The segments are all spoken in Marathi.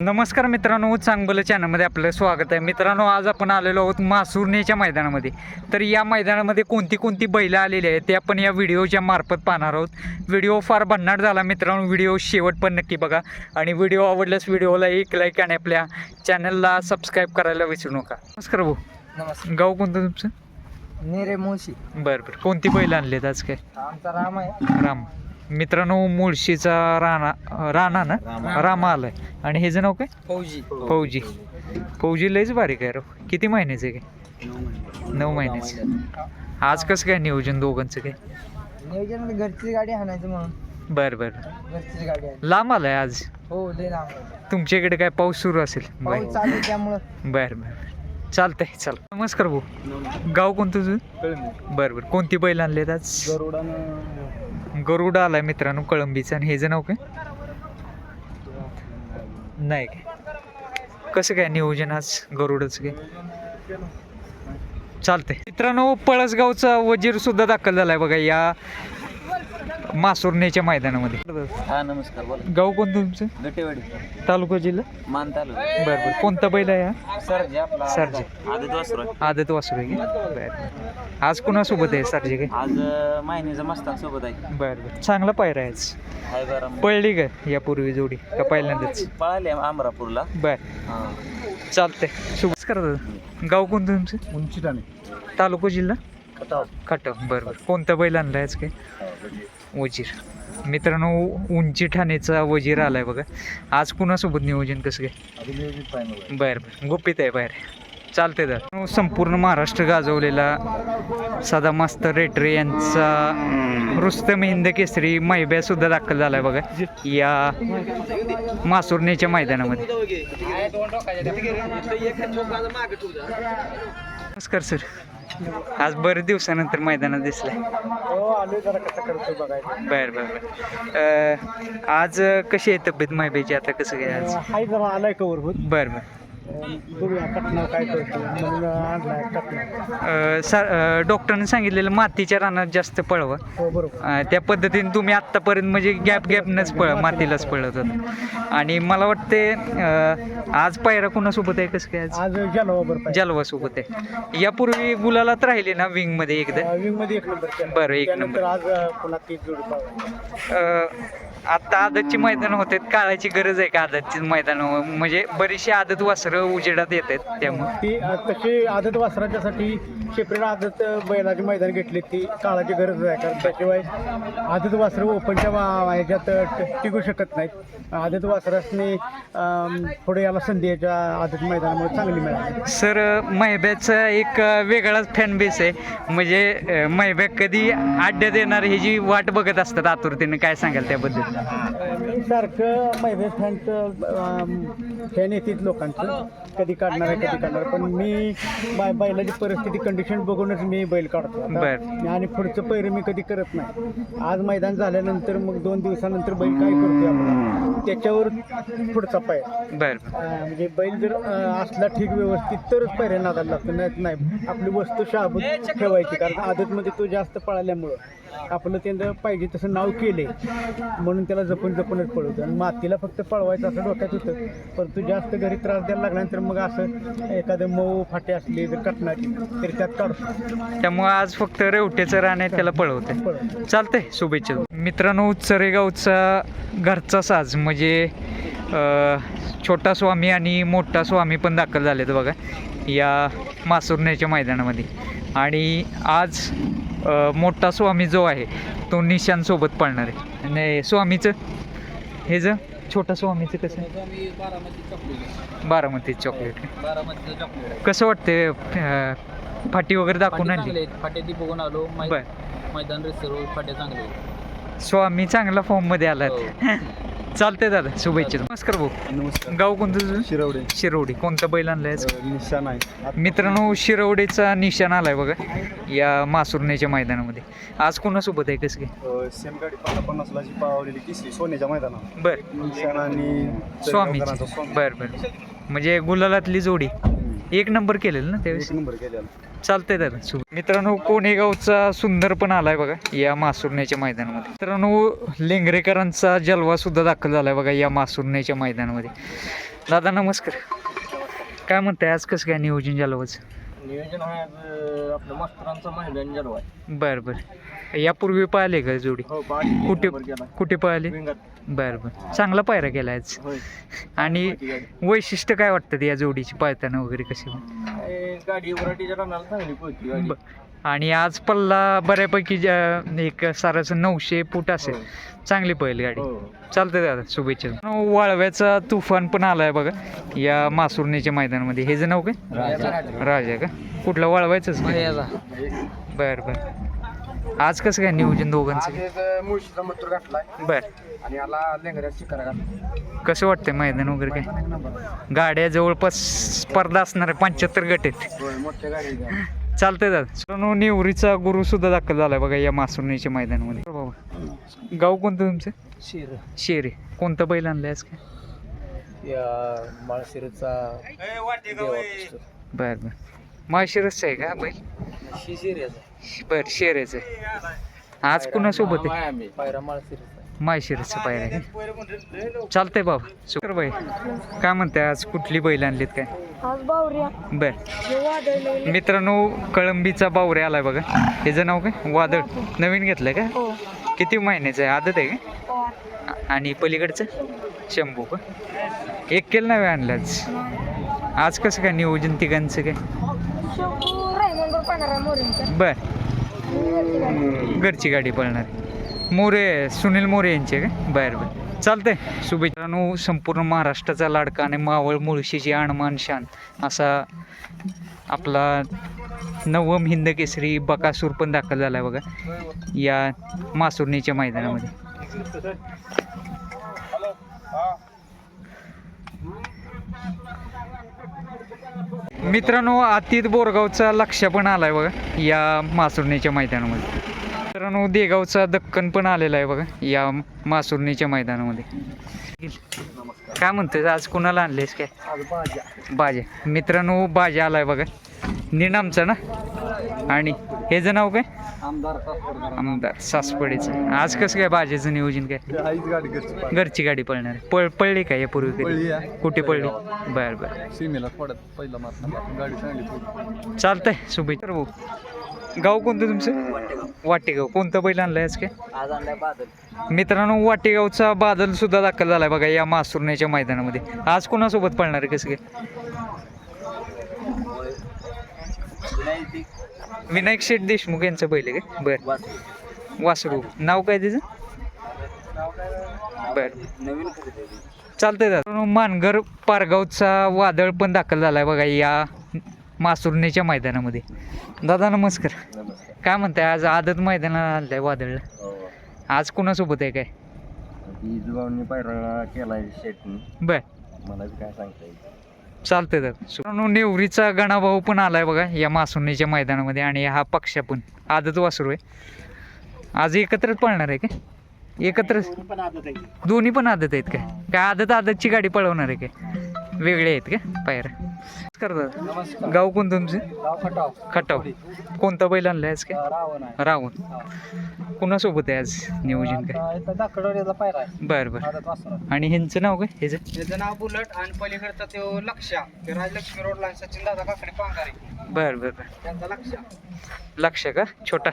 नमस्कार मित्रांनो चांगलं चॅनलमध्ये आपलं स्वागत आहे. मित्रांनो आज आपण आलेलो आहोत मासुर्णीच्या मैदानामध्ये. तर या मैदानामध्ये कोणती कोणती बैलं आलेली आहेत ते आपण या व्हिडिओच्या मार्फत पाहणार आहोत. व्हिडिओ फार भन्नाट झाला मित्रांनो व्हिडिओ शेवट पण नक्की बघा. आणि व्हिडिओ आवडल्यास व्हिडिओला एक लाईक आणि आपल्या चॅनलला सबस्क्राईब करायला विसरू नका. नमस्कार भाऊ. नमस्कार. गाव कोणतं तुमचं? नेरे मुळशी. बरं बरं. कोणती बैलं आणलीत आज काय? आमचा राम आहे. राम. मित्रांनो मुळशीचा राणा राणा ना? रामा. आलाय. आणि ह्याचं नाव काय? फौजी. फौजी. फौजी लयच बारीक आहे राव किती महिन्याचे काय? नऊ महिन्याचे. आज कसं काय नियोजन दोघांचं काय? नियोजनमध्ये घरची गाडी आणायचं म्हणून. बरं बरं. गाडी आहे लांब आलाय आज? हो लय लांब आहे. तुमच्याकडे काय पाऊस सुरू असेल? बर. आहे बरं बरं. चालतंय चल. नमस्कार भाऊ. गाव कोणतं तुझं? बरं बरं. कोणती बैल आणलेत आज? गरुड आलाय मित्रांनो कळंबीचं. आणि हे नाव काय? नाही काय. कसं काय नियोजन आज गरुडच काय? चालतंय. मित्रांनो पळसगावचा वजीर सुद्धा दाखल झालाय बघा. या मासुर्णीच्या मैदानामध्ये. हा नमस्कार बोला. गाव कोणतं तुमचं? गटेवाडी तालुका जिल्हा? मान तालु बरं बरं. कोणता बैल आहे हा? सरजी आपला सरजी. आदित वासरू आहे. आदत वासरू आहे का? बरं. बरं आज कुणासोबत आहे सरजी काय? आज महिन्याचा मस्तान सोबत आहे. बरं बरं. चांगला पायरा आहे आज. हाय बरं. पळली का यापूर्वी जोडी? का पहिल्यांदाच? पळाले अमरापूरला बर. चालतंय. नमस्कार दादा. गाव कोणतं तुमचं? उंची ठाणे तालुका जिल्हा? कटाव खटाव. बरं बरं बैल आणलं आज काय? वजीर. मित्रांनो उंची ठाणेचा वजीर आलाय बघा. आज कुणासोबत नियोजन कसं काय? बरं बरं. गुपित आहे बाहेर चालते दादा. संपूर्ण महाराष्ट्र गाजवलेला साधा मास्तर रेटरे यांचा रुस्तम हिंद केसरी मैब्या सुद्धा दाखल झालाय बघा. या मासुरणीच्या मैदानामध्ये. नमस्कार सर. आज बरेच दिवसानंतर मैदानात दिसलाय. हो बघायचं. बर बर बर. आज कशी आहे तब्येत मायबाईची आता कसं काय आज? बर बर. बघूया कटणं काय करतो म्हणून आणलाय कटणं अं, सर अं, डॉक्टरने सांगितलेलं मातीच्या रानात जास्त पळवा. हो बरोबर. अं, त्या पद्धतीने तुम्ही आत्तापर्यंत म्हणजे गॅप गॅपनंच पळ मातीलाच पळत होत. आणि मला वाटते अं, आज पायरा कोणासोबत आहे? कसं काय आज? आज गेलो बरोबर जलवा सोबत आहे. यापूर्वी गुलालात राहिले ना विंगमध्ये एकदा? विंगमध्ये एक नंबर केला. बरं, एक त्यानंतर नंबर. आज पुन्हा तीस जोडी पाहिजे अं, आता आदतची मैदान होते काळाची गरज आहे का आदतची मैदान? म्हणजे बरीचशी आदत वासरं उजेडात येत आहेत त्यामुळे. ती अ, तशी आदत वासराच्यासाठी सेपरेट आदत बैलाचे मैदान घेतली ती काळाची गरज आहे. कारण त्याशिवाय आदत वासरं ओपनच्या वा- ह्याच्यात ट- टिकू शकत नाहीत. आदत वासरासनी अम, पुढे याला संधी याच्या आदत मैदानामुळे चांगली मिळाली. सर मैब्याचा एक वेगळाच फॅन बेस आहे. म्हणजे मैब्या कधी अड्ड्यात येणार ही जी वाट बघत असतात आतुरतेने. काय सांगाल त्याबद्दल? सारखं मैदान फॅनचं फॅन येतात लोकांचं. कधी काढणार आहे कधी काढणार पण मी बै- बैलाची परिस्थिती कंडिशन बघूनच मी बैल काढतो. बर. आणि पुढचं पैर मी कधी करत नाही. आज मैदान झाल्यानंतर मग दोन दिवसानंतर बैल काय करतोय आपला त्याच्यावर पुढचा पाय. बर. म्हणजे बैल जर अं, असला ठीक व्यवस्थित तरच पैऱ्या नादाला लागतो. नाही नाही आपली वस्तू शाबूत ठेवायची. कारण आदतमध्ये तो जास्त पळाल्यामुळं. आपलं त्यांचं पाहिजे तसं नाव केले म्हणून त्याला जपून जपूनच पळवतो आणि मातीला फक्त पळवायचं असं डोक्यात होतं. परंतु जास्त घरी त्रास द्यायला लागल्यानंतर मग असं एखादं मऊ फाटे असले जर कटणाची तरी त्यात काढतो त्यामुळे आज फक्त रेवटेचं आहे त्याला पळवते चालतंय शुभेच्छा मित्रांनो चरेगावचा घरचा साज म्हणजे छोटा स्वामी आणि मोठा स्वामी पण दाखल झालेत बघा या मासुरण्याच्या मैदानामध्ये. आणि आज मोठा स्वामी जो आहे तो निशांसोबत पळणार. आहे आणि स्वामीचं हे ज छोटा स्वामीचं कसं? बारामती चॉकलेट कसं वाटतंय अं, फाटी वगैरे दाखवून आणली? फाटे ती बघून आलो. मैदान रिसर्व फाटे चांगले. स्वामी चांगला फॉर्ममध्ये आलात. चालतंय दादा शुभेच्छा. नमस्कार भाऊ. नमस्कार. गाव कोणतं तुझं? शिरवडे. शिरवडी. कोणता बैल आणलाय? निशाण आहे. मित्रांनो शिरवडीचा निशाण आलाय बघा या मासुरण्याच्या मैदानामध्ये. आज कोणासोबत आहे? कसं काय? सेमगाडी पन्नास पावलेली सोन्याच्या मैदानात बर. निशाण आणि स्वामी. बर बर. म्हणजे गुलालातली जोडी. एक नंबर केलेलं ना त्यावेळेस? नंबर केलेला. चालतंय दादा शुभ मित्रांनो कोणेगावचा सुंदर पण आलाय बघा या मासुरण्याच्या मैदानामध्ये. मित्रांनो लेंगरेकरांचा जलवा सुद्धा दाखल झालाय बघा या मासुरण्याच्या मैदानामध्ये. दादा नमस्कार. काय म्हणताय आज कसं काय नियोजन जलवाचं नियोजन आहे आज आपलं मास्तरांचं मैदान जलवा बरं बरं. यापूर्वी पाहिले का जोडी? हो कुठे कुठे पाहिले? बरं बरं. चांगला पायरा केला आज. होय. आणि वैशिष्ट्य काय वाटतं या जोडीची? पाळताना वगैरे कशी? गाडी वराटीच्या रानाला चांगली पोहोचली गाडी. आणि आज पल्ला बऱ्यापैकी ज्या- एक साराचं नऊशे फूट असेल. चांगली पहिली गाडी. हो. चालतंय दादा शुभेच्छा. वाळव्याचा तुफान पण आलाय बघा या मासुरणीच्या मैदानामध्ये. हे जे नाव काय? राजा. का? कुठलं वाळवायचंच का? बर बर. आज कसं काय नियोजन दोघांचं? मुळशीचा मथुर घातलाय. बर. आणि याला लेंगऱ्या शिकारा घातला कसं वाटतंय मैदान वगैरे काय? गाड्या जवळपास स्पर्धा असणार आहे पंच्याहत्तर गट आहेत. मोठ्या गाडी चालतंय दादा. सोनू निवरीचा गुरु सुद्धा दाखल झालाय बघा या मासुरणीच्या मैदानामध्ये. बाबा गाव कोणतं तुमचं? शिर. शेरे. कोणतं बैल आणलंय आज काय? या माळशिरचा बर बर. माळशिरसच आहे का बैल? बर शेरेचं. आहे? आज कुणासोबत आहे. माळशिरसचं पायर आहे. चालतंय बाबा. शुकर बाई. काय म्हणताय आज कुठली बैल आणलीत काय? आज बावऱ्या. बर. हे मित्रांनो कळंबीचा बावरे आलाय बघा. ह्याचं नाव काय? वादळ. नवीन घेतलंय का? हो. किती महिन्याचं आहे? आदत आहे का? आणि पलीकडचं? शंभू का? एक केलं नव्हे आणलं आज? आज कसं काय? नियोजन तिघांचं काय? नंबर रायमंडर मोरेंचा. बर. घरची गाडी पळणार मोरे सुनील मोरे यांचे का? बर बर. चालतंय. शुभेच्छानो संपूर्ण महाराष्ट्राचा लाडका आणि मावळ मुळशीची आणमान शान. असा आपला नवम हिंद केसरी बकासूर पण दाखल झाला आहे बघा. या मासुरणीच्या मैदानामध्ये. मित्रांनो अतीत बोरगावचा लक्ष पण आलाय बघा या मासुरणीच्या मैदानामध्ये. मित्रांनो देगावचा दक्कन पण आलेला आहे बघा या मासुरणीच्या मैदानामध्ये. काय म्हणतोय आज कुणाला आणलेस काय? बाजा. मित्रांनो बाजा आलाय बघा. निनामचा ना? आणि हे जे नाव काय? आमदार सासपडीचं आज कसं काय बाजेचं नियोजन काय? घरची गाडी पळणार. आहे. पळ पळली का यापूर्वी. कुठे पळली बर बर. सीमेला पहिला चालतंय शुभेच्छा भाऊ. गाव कोणतं तुमचं? वाटेगाव. कोणतं बैल आणलंय आज काय? मित्रांनो वाटेगावचा बादल सुद्धा दाखल झालाय बघा या मासुरण्याच्या मैदानामध्ये. आज कोणासोबत पळणार आहे कसं काय? विनायक शेठ देशमुख यांचं बैल आहे का? बर. वासरू. नाव काय त्याचं? बर. नवीन चालतंय दादा. मानगर पारगावचा वादळ पण दाखल झालाय बघा या मासुरणीच्या मैदानामध्ये. दादा नमस्कार. काय म्हणताय? आज आदत मैदानाला आणलंय वादळला. आज कोणासोबत आहे काय? बर. मला काय सांगता येईल. चालतंय मित्रांनो, नेवरीचा गणाभाऊ पण आलाय बघा या मासुरणीच्या मैदानामध्ये आणि हा पक्ष पण. आदत वासरू आहे. आज एकत्रच पळणार आहे काय एकत्र पण आदत आहे दोन्ही पण आदत आहेत काय काय आदत आदतची गाडी पळवणार आहे काय वेगळे आहेत का? पायरा नमस्कार दादा. गाव कोणतं तुमचं? खटाव. खटाव कोणता बैल आणलाय आज काय? रावण. कुणासोबत आहे आज नियोजन काय? बरं बरं. आणि ह्यांचं नाव काय? ह्याचं? त्याचं नाव बुलट आणि पलीकडचा तो लक्षा. राजलक्ष्मी रोडला सचिन दादा काकडे पांगारे. बरं बरं बरं. त्यांचा लक्षा. लक्ष का? छोटा.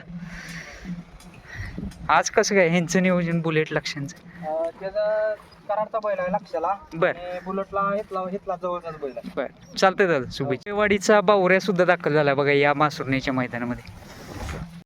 आज कसं काय? ह्यांचं नियोजन बुलेट लक्षांचं? कराडचा बैल आहे लक्षाला बर. आणि बुलटला हितला हितला जवळचाच बैल आहे. बर. चालतंय दादा शुभेच्छा. वाडीचा बावऱ्या सुद्धा दाखल झाला बघा या मासुरणीच्या मैदानामध्ये.